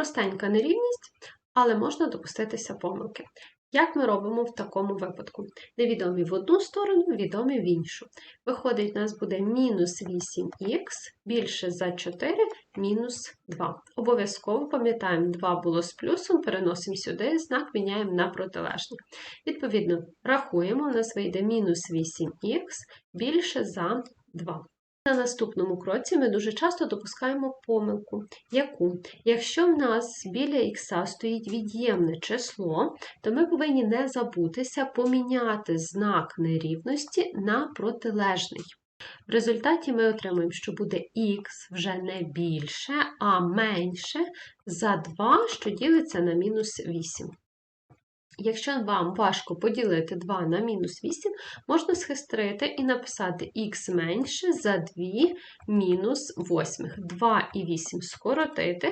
Простенька нерівність, але можна допуститися помилки. Як ми робимо в такому випадку? Невідомі в одну сторону, відомі в іншу. Виходить, у нас буде мінус 8х більше за 4 мінус 2. Обов'язково пам'ятаємо, 2 було з плюсом, переносимо сюди, знак міняємо на протилежний. Відповідно, рахуємо, у нас вийде мінус 8х більше за 2. На наступному кроці ми дуже часто допускаємо помилку, яку, якщо в нас біля х стоїть від'ємне число, то ми повинні не забутися поміняти знак нерівності на протилежний. В результаті ми отримаємо, що буде х вже не більше, а менше за 2, що ділиться на мінус 8. Якщо вам важко поділити 2 на мінус 8, можна схистрити і написати х менше за 2 мінус 8. 2 і 8 скоротити.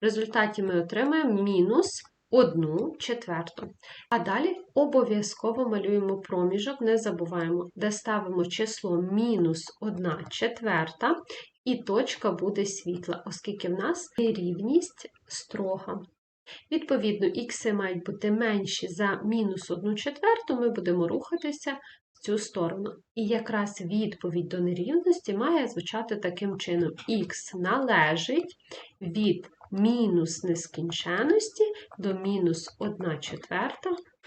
В результаті ми отримаємо мінус 1 четверту. А далі обов'язково малюємо проміжок, не забуваємо, де ставимо число мінус 1 четверта, і точка буде світла, оскільки в нас нерівність строга. Відповідно, х мають бути менші за мінус 1 четверту, ми будемо рухатися в цю сторону. І якраз відповідь до нерівності має звучати таким чином: х належить від мінус нескінченності до мінус 1 четверта